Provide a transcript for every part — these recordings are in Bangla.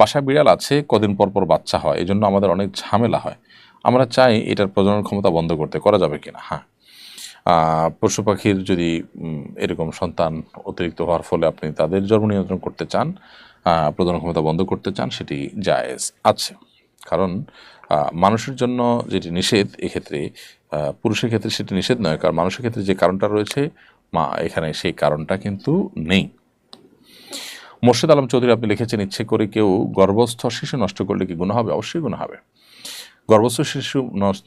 বাসায় বিড়াল আছে, কদিন পর পর বাচ্চা হয় এই জন্য আমাদের অনেক ঝামেলা হয়। আমরা চাই এটার প্রজনন ক্ষমতা বন্ধ করতে, করা যাবে কিনা? হ্যাঁ। পশু পাখির যদি এরকম সন্তান অতিরিক্ত হওয়ার ফলে আপনি তাদের জন্ম নিয়ন্ত্রণ করতে চান প্রজনন ক্ষমতা বন্ধ করতে চান, সেটি জায়েজ আছে। কারণ মানুষের জন্য যেটি নিষেধ, এক্ষেত্রে পুরুষের ক্ষেত্রে সেটি নিষেধ নয়, কারণ মানুষের ক্ষেত্রে যে কারণটা রয়েছে, মা, এখানে সেই কারণটা কিন্তু নেই। মোর্শেদ আলম চৌধুরী, আপনি লিখেছেন, ইচ্ছে করে কেউ গর্ভস্থ শিশু নষ্ট করলে কি গুণ হবে? অবশ্যই গুণ হবে। গর্ভস্থ শিশু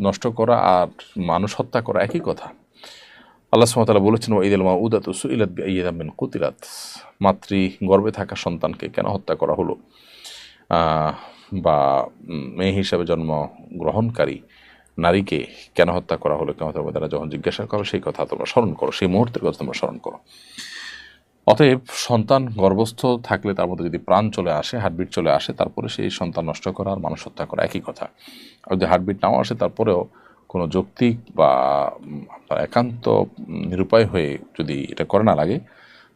নষ্ট করা আর মানুষ হত্যা করা একই কথা। আল্লাহ সুমতালা বলেছেন ওঈদুল মা উদাত সুইলাত বিন কুতিরাত মাতৃ গর্ভে থাকা সন্তানকে কেন হত্যা করা হলো? বা মেয়ে হিসাবে জন্ম গ্রহণকারী নারীকে কেন হত্যা করা হলো? কেমন তারা যখন জিজ্ঞাসা করো, সেই কথা তোমরা স্মরণ করো, সেই মুহূর্তের কথা তোমরা স্মরণ করো। অতএব সন্তান গর্ভস্থ থাকলে তার মধ্যে যদি প্রাণ চলে আসে হার্টবিট চলে আসে, তারপরে সেই সন্তান নষ্ট করা আর মানুষ হত্যা করা একই কথা। আর যদি হার্টবিট নাও আসে, তারপরেও কোনো যৌক্তিক বা আপনার একান্ত নিরুপায় হয়ে যদি এটা করে না লাগে,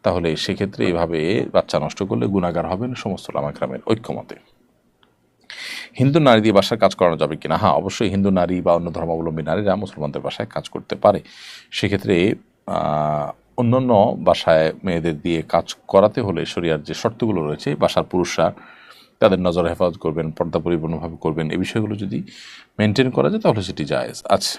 তাহলে সেক্ষেত্রে এইভাবে বাচ্চা নষ্ট করলে গুণাগার হবেন সমস্ত লামাক্রামের ঐক্যমতে। হিন্দু নারী দিয়ে বাসায় কাজ করানো যাবে কিনা? হ্যাঁ অবশ্যই হিন্দু নারী বা অন্য ধর্মাবলম্বী নারীরা মুসলমানদের বাসায় কাজ করতে পারে। সেক্ষেত্রে অন্যান্য বাসায় মেয়েদের দিয়ে কাজ করাতে হলে শরিয়ার যে শর্তগুলো রয়েছে বাসার পুরুষরা তাদের নজর হেফাজত করবেন, পর্দা পরিপূর্ণভাবে করবেন। এই বিষয়গুলো যদি মেনটেন করা যায়, তাহলে সেটি যায় আছে।